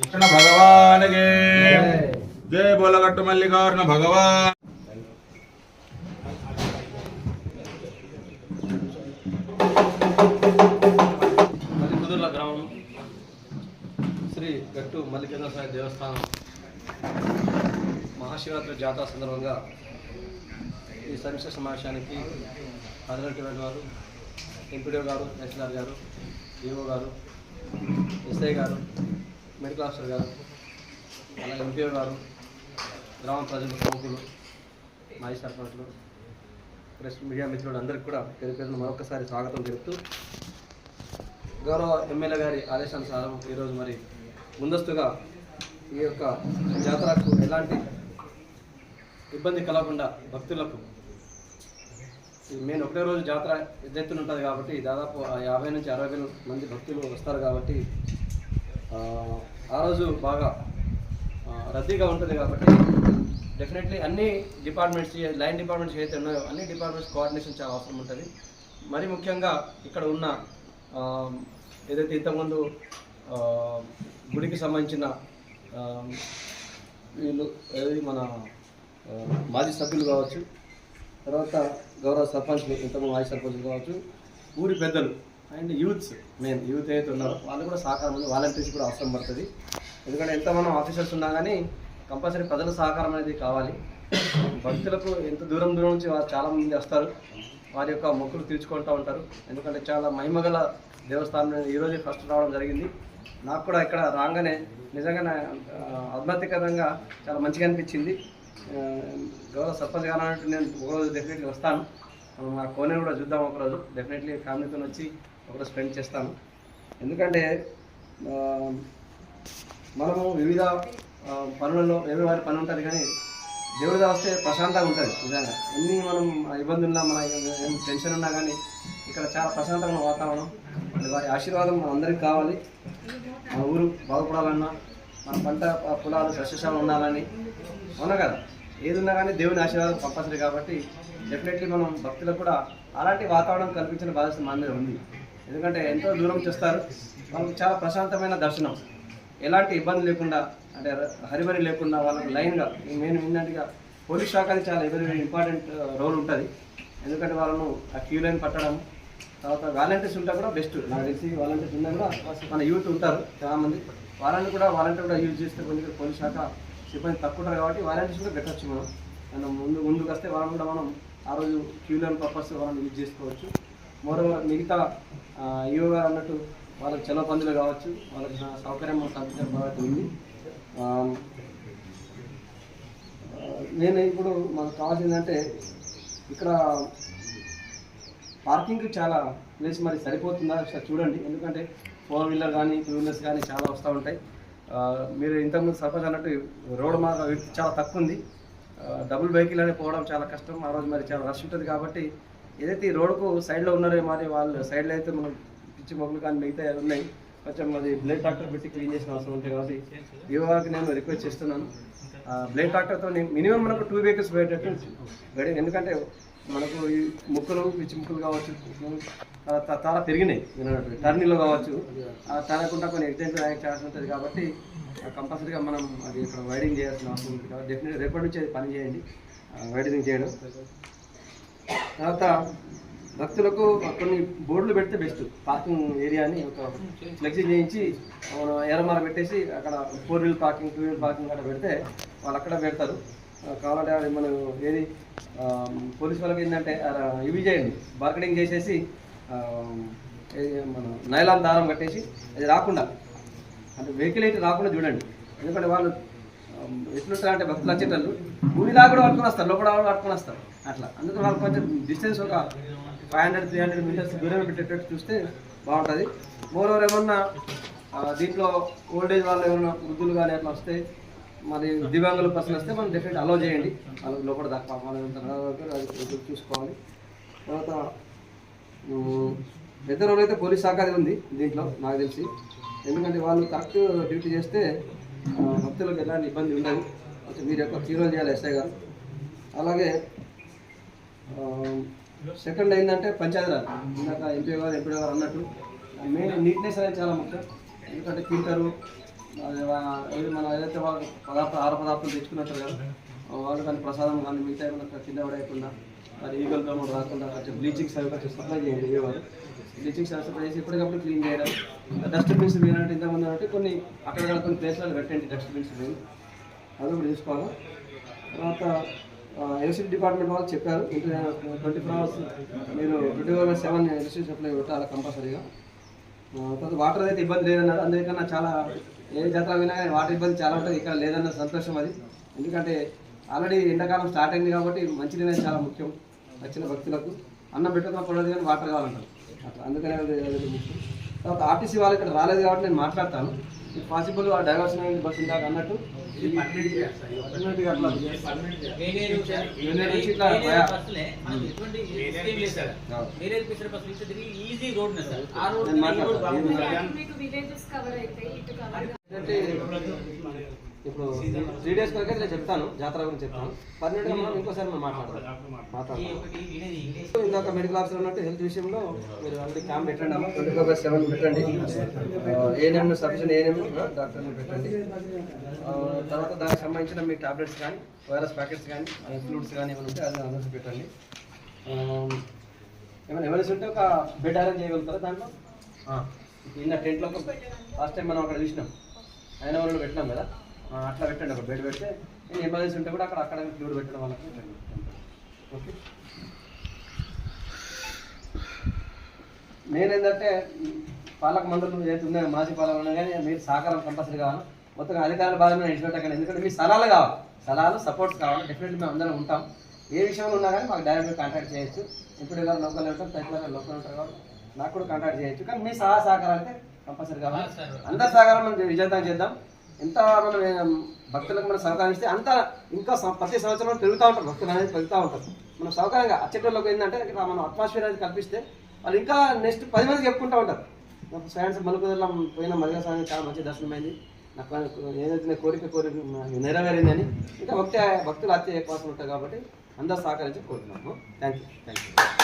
కృష్ణ భగవానికి. జయ బోలగట్టు మల్లికార్జున భగవాన్. మరి కుదుర్ల గ్రామం శ్రీ గట్టు మల్లికేంద్ర స్వామి దేవస్థానం మహాశివరాత్రి జాతర సందర్భంగా ఈ సమీక్ష సమావేశానికి హాజరైనటువంటి వారు ఎంపీడీఓ గారు ఎస్ఎల్ఆర్ గారు ఈఓ గారు ఎస్ఐ గారు మెడికల్ ఆఫీసర్ గారు అలాగే ఎంపీఓ గారు గ్రామ ప్రజలు ప్రముఖులు మాజీ సర్పంచ్లు ప్రెస్ మీడియా మిత్రులు అందరికీ కూడా పేరు పేరును మరొకసారి స్వాగతం తెలుపుతూ గౌరవ ఎమ్మెల్యే గారి ఆదేశానుసారం ఈరోజు మరి ముందస్తుగా ఈ యొక్క జాతరకు ఎలాంటి ఇబ్బంది కలగకుండా భక్తులకు ఈ మెయిన్ ఒకటే రోజు జాతర ఎద్దెత్తున ఉంటుంది కాబట్టి దాదాపు యాభై నుంచి అరవై వేల మంది భక్తులు వస్తారు కాబట్టి ఆ, రోజు బాగా రద్దీగా ఉంటుంది కాబట్టి డెఫినెట్లీ అన్ని డిపార్ట్మెంట్స్ లైన్ డిపార్ట్మెంట్స్ ఏదైతే ఉన్నాయో అన్ని డిపార్ట్మెంట్స్ కోఆర్డినేషన్ చాలా అవసరం ఉంటుంది. మరి ముఖ్యంగా ఇక్కడ ఉన్న ఏదైతే ఇంతకుముందు గుడికి సంబంధించిన వీళ్ళు ఏది మన మాజీ సభ్యులు కావచ్చు తర్వాత గౌరవ సర్పంచ్లు ఇంతకుముందు మాజీ సర్పంచ్లు కావచ్చు. ఊరి పెద్దలు అండ్ యూత్స్ మెయిన్ యూత్ ఏదైతే ఉన్నారో వాళ్ళు కూడా సహకారం ఉంది వాలంటీర్స్ కూడా అవసరం పడుతుంది. ఎందుకంటే ఎంత మనం ఆఫీసర్స్ ఉన్నా కానీ కంపల్సరీ ప్రజల సహకారం అనేది కావాలి. భక్తులకు ఎంత దూరం దూరం నుంచి వారు వస్తారు. వారి యొక్క మొక్కులు తీర్చుకుంటూ ఉంటారు. ఎందుకంటే చాలా మహిమగల దేవస్థానం ఈరోజే ఫస్ట్ రావడం జరిగింది. నాకు కూడా ఇక్కడ రాగానే నిజంగానే ఆధ్యాత్మికంగా చాలా మంచిగా అనిపించింది. గౌరవ సర్పంచ్ గారు నేను ఒకరోజు డెఫినెట్లీ వస్తాను. ఆ, మా కోనే కూడా చూద్దాం ఒకరోజు. డెఫినెట్లీ ఫ్యామిలీతో వచ్చి ఒకరోజు స్పెండ్ చేస్తాను. ఎందుకంటే మనము వివిధ పనులలో ఎవరి వారి పని ఉంటుంది కానీ దేవుడిగా వస్తే ప్రశాంతంగా ఉంటుంది నిజంగా. ఎన్ని మనం ఇబ్బంది ఉన్నా మన ఏం టెన్షన్ ఉన్నా కానీ ఇక్కడ చాలా ప్రశాంతమైన వాతావరణం. వారి ఆశీర్వాదం మన అందరికీ కావాలి. మన ఊరు బాగుపడాలన్నా మన పంట పొలాలు సస్యశాలం ఉండాలని. అవునా కదా? ఏదున్నా కానీ దేవుని ఆశీర్వాదం కంపల్సరీ కాబట్టి డెఫినెట్లీ మనం భక్తులకు కూడా అలాంటి వాతావరణం కల్పించిన బాధ్యత మన మీద ఉంది. ఎందుకంటే ఎంతో దూరం చేస్తారు. వాళ్ళకి చాలా ప్రశాంతమైన దర్శనం. ఎలాంటి ఇబ్బంది లేకుండా అంటే హరిబరి లేకుండా వాళ్ళకి లైన్గా మెయిన్ ఏంటంటే పోలీస్ శాఖ చాలా వెరీ ఇంపార్టెంట్ రోల్ ఉంటుంది. ఎందుకంటే వాళ్ళను ఆ క్యూ లైన్ పట్టడం తర్వాత వాలంటీర్స్ ఉంటే కూడా బెస్ట్. నాకు తెలిసి వాలంటీర్స్ ఉన్నా కూడా మన యూత్ ఉంటారు చాలామంది. వాళ్ళని కూడా వాలంటీర్ కూడా యూజ్ చేస్తే కొంచెం పోలీస్ శాఖ సిబ్బంది తక్కువ ఉంటారు కాబట్టి వాలంటీర్స్ కూడా పెట్టచ్చు మనం మనం ముందు ముందుకు వస్తే వాళ్ళని కూడా మనం ఆ రోజు క్యూలర్ పర్పస్ వాళ్ళని యూజ్ చేసుకోవచ్చు. మరో మిగతా ఈవో గారు అన్నట్టు వాళ్ళకి చలో పందులు కావచ్చు వాళ్ళకి సౌకర్యం కల్పించడం బాగా ఉంది. నేను ఇప్పుడు మనకు కావాల్సిందంటే ఇక్కడ పార్కింగ్ చాలా ప్లేస్ మరి సరిపోతుందా ఒకసారి చూడండి. ఎందుకంటే ఫోర్ వీలర్ కానీ టూ వీలర్స్ కానీ చాలా వస్తూ ఉంటాయి. మీరు ఇంతకుముందు సర్పంచ్ అన్నట్టు రోడ్ మార్గం చాలా తక్కువ ఉంది. డబుల్ వెహికల్ అనేది పోవడం చాలా కష్టం. ఆ రోజు మరి చాలా రష్ ఉంటుంది కాబట్టి ఏదైతే ఈ రోడ్కు సైడ్లో ఉన్నారో మరి వాళ్ళు సైడ్లో అయితే మనం పిచ్చి మొగ్గులు కానీ మిగతా ఉన్నాయి. కొంచెం అది బ్లేడ్ ట్రాక్టర్ పెట్టి క్లీన్ చేసిన అవసరం ఉంటుంది కాబట్టి వివాహకి నేను రిక్వెస్ట్ చేస్తున్నాను. బ్లేడ్ ట్రాక్టర్తో మినిమం మనకు టూ వెహికల్స్ పోయేటట్టు గడి ఎందుకంటే మనకు ఈ ముక్కలు పిచ్చి ముక్కలు కావచ్చు తల చాలా పెరిగినాయి టర్నీలో కావచ్చు. ఆ తలకుండా కొన్ని ఎగ్జామ్స్ యాక్ట్ చేయాల్సి ఉంటుంది కాబట్టి కంపల్సరీగా మనం అది ఇక్కడ వైడింగ్ చేయాల్సిన అవసరం ఉంటుంది కాబట్టి డెఫినెట్ రేపటి నుంచి అది పని చేయండి. వైడింగ్ చేయడం. తర్వాత భక్తులకు కొన్ని బోర్డులు పెడితే బెస్ట్. పార్కింగ్ ఏరియాని ఒక ఫ్లెక్సీ చేయించి మనం ఎర్రమాల పెట్టేసి అక్కడ four wheel parking two wheel parking అక్కడ పెడితే వాళ్ళు అక్కడ పెడతారు. కావాలంటే అది మనం ఏది పోలీస్ వాళ్ళకి ఏంటంటే ఇవి చేయండి. మార్కెటింగ్ చేసేసి మన నైలాన్ దారం కట్టేసి అది రాకుండా అంటే వెహికల్ అయితే రాకుండా చూడండి. ఎందుకంటే వాళ్ళు ఎట్లుంటారు అంటే భక్తులు వచ్చేటళ్ళు గుడి దాకా కూడా పట్టుకొని వస్తారు లోపల కూడా పట్టుకొని వస్తారు. అట్లా. అందుకే వాళ్ళు కొంచెం డిస్టెన్స్ ఒక five hundred three hundred metres దూరం పెట్టేటట్టు చూస్తే బాగుంటుంది. మోర్ ఓవర్ ఏమన్నా దీంట్లో ఓల్డ్ ఏజ్ వాళ్ళు ఏమన్నా వృద్ధులు కానీ అట్లా వస్తే మరి దివ్యాంగుల పర్సన్ వస్తే మనం డెఫినెట్ అలో చేయండి. వాళ్ళకి లోపల దాకా అది చూసుకోవాలి. తర్వాత పెద్ద రోల్ అయితే పోలీస్ శాఖ అది ఉంది దీంట్లో నాకు తెలిసి. ఎందుకంటే వాళ్ళు కరెక్ట్ డ్యూటీ చేస్తే భక్తులకు ఎలాంటి ఇబ్బంది ఉండదు. మీరు ఎక్కువ క్యూరల్ చేయాలి ఎస్ఐ గారు. అలాగే సెకండ్ ఏంటంటే పంచాయతీరాజ్. ఇందాక ఎంపీ గారు ఎంపీ గారు అన్నట్టు మెయిన్ నీట్నెస్ అనేది చాలా ముఖ్యం. ఎందుకంటే ఫిల్టరు మనం ఏదైతే వాళ్ళు పదార్థం ఆహార పదార్థాలు తెచ్చుకున్నట్టు కదా వాళ్ళు కానీ ప్రసాదం కానీ మిగతా ఏమైనా కింద పడేయకుండా మరి ఈగలతో కూడా రాకుండా కొంచెం బ్లీచింగ్ అవి కొంచెం సప్లై చేయండి ఇవ్వాలి వాళ్ళు. బ్లీచింగ్ సర్వీస్ సప్లై చేసి ఇప్పటికప్పుడు క్లీన్ చేయడం. డస్ట్బిన్స్ మీరంటే ఇంతకుముందు అంటే కొన్ని అక్కడ కొన్ని ప్లేస్లలో పెట్టండి డస్ట్బిన్స్ మేము అది కూడా చూసుకోవాలి తర్వాత ఎలక్ట్రిసిటీ డిపార్ట్మెంట్ వాళ్ళు చెప్పారు. ట్వంటీ ఫోర్ అవర్స్ మీరు twenty four seven electricity supply పెట్టాలి కంపల్సరీగా. తర్వాత వాటర్ అయితే ఇబ్బంది లేదన్నారు. అందుకన్నా చాలా ఏ జాతర వినా కానీ వాటర్ ఇబ్బంది చాలా ఉంటుంది. ఇక్కడ లేదన్న సంతోషం అది. ఎందుకంటే ఆల్రెడీ ఎండాకాలం స్టార్ట్ అయింది కాబట్టి మంచినీరు అనేది చాలా ముఖ్యం వచ్చిన భక్తులకు. అన్నం పెట్టుకున్నప్పుడు కానీ వాటర్ కావాలంటారు. అట్లా అందుకనే అది ముఖ్యం. తర్వాత ఆర్టీసీ వాళ్ళు ఇక్కడ రాలేదు కాబట్టి నేను మాట్లాడతాను. ఇఫ్ పాసిబుల్ ఆ డైవర్షన్ బస్ ఇందాక అన్నట్టు? ఈజీ రోడ్ ఇప్పుడు త్రీ డేస్ కనుక నేను చెప్తాను జాతర గురించి చెప్తాను. పర్మనెంట్గా మనం ఇంకోసారి మనం మాట్లాడదాం. మాట్లాడదాం. ఇందాక మెడికల్ ఆఫీసర్ ఉన్నట్టు హెల్త్ విషయంలో మీరు ఆల్రెడీ క్యాంప్ పెట్టండి అమ్మా. ట్వంటీ ఫోర్ బై సెవెన్ పెట్టండి ఏఎన్ఎం సఫిషియెంట్ ఏఎన్ఎం డాక్టర్ని పెట్టండి. ఆ, తర్వాత దానికి సంబంధించిన మీ టాబ్లెట్స్ కానీ వైరస్ ప్యాకెట్స్ కానీ ఫ్లూట్స్ కానీ ఏమైనా ఉంటే అది అందరికీ పెట్టండి. ఏమైనా ఎమర్జెన్సీ ఉంటే ఒక బెడ్ అరేంజ్ చేయగలుగుతారా దాంట్లో? ఆ, నిన్న టెంట్లో లాస్ట్ టైం మనం అక్కడ చూసినాం. అయిన వాళ్ళు పెట్టినాం కదా. అట్లా పెట్టండి ఒక బెడ్ పెడితే నేను ఎమర్జెన్సీ ఉంటే కూడా అక్కడ అక్కడ ఫ్లూడ్ పెట్టడం వాళ్ళకి పెట్టండి. ఓకే? నేనేంటంటే పాలక మండలం ఏదైతే ఉన్నాయో మాజీ పాలక ఉన్నా కానీ మీరు సహకారం కంపల్సరీ కావాలి. మొత్తం అధికారుల బాధ మీద ఇచ్చిపెట్టకండి ఎందుకంటే మీ సలహాలు కావాలి. సలహాలు సపోర్ట్స్ కావాలి. డెఫినెట్లీ మేము అందరం ఉంటాం. ఏ విషయంలో ఉన్నా కానీ మాకు డైరెక్ట్గా కాంటాక్ట్ చేయొచ్చు. ఇప్పుడు గారు లోకల్ ఉంటాం తైపుల గారు లోకల్ ఉంటారు కాబట్టి నాకు కూడా కాంటాక్ట్ చేయొచ్చు. కానీ మీ సహా సహకారం అయితే కంపల్సరీ కావాలి అందరి సహకారం మనం విజయవంతం చేద్దాం. ఎంత మనం భక్తులకు మనం సహకరిస్తే అంత ఇంకా ప్రతి సంవత్సరం పెరుగుతూ ఉంటారు భక్తులు అనేది పెరుగుతూ ఉంటారు. మనం సౌకర్యంగా అచ్చటోళ్ళకి ఏంటంటే ఇక్కడ మనం అట్మాస్ఫియర్ అనేది కల్పిస్తే వాళ్ళు ఇంకా నెక్స్ట్ పది మందికి చెప్పుకుంటూ ఉంటారు. నాకు సైన్స్ మలుపుదల పోయిన మరిగా స్వామి చాలా మంచి దర్శనమైంది. నాకు ఏదైతే కోరిక కోరిక నెరవేరిందని ఇంకా భక్తి భక్తులు అత్య కోసం ఉంటాయి కాబట్టి అందరూ సహకరించి కోరుతున్నాము. Thank you thank you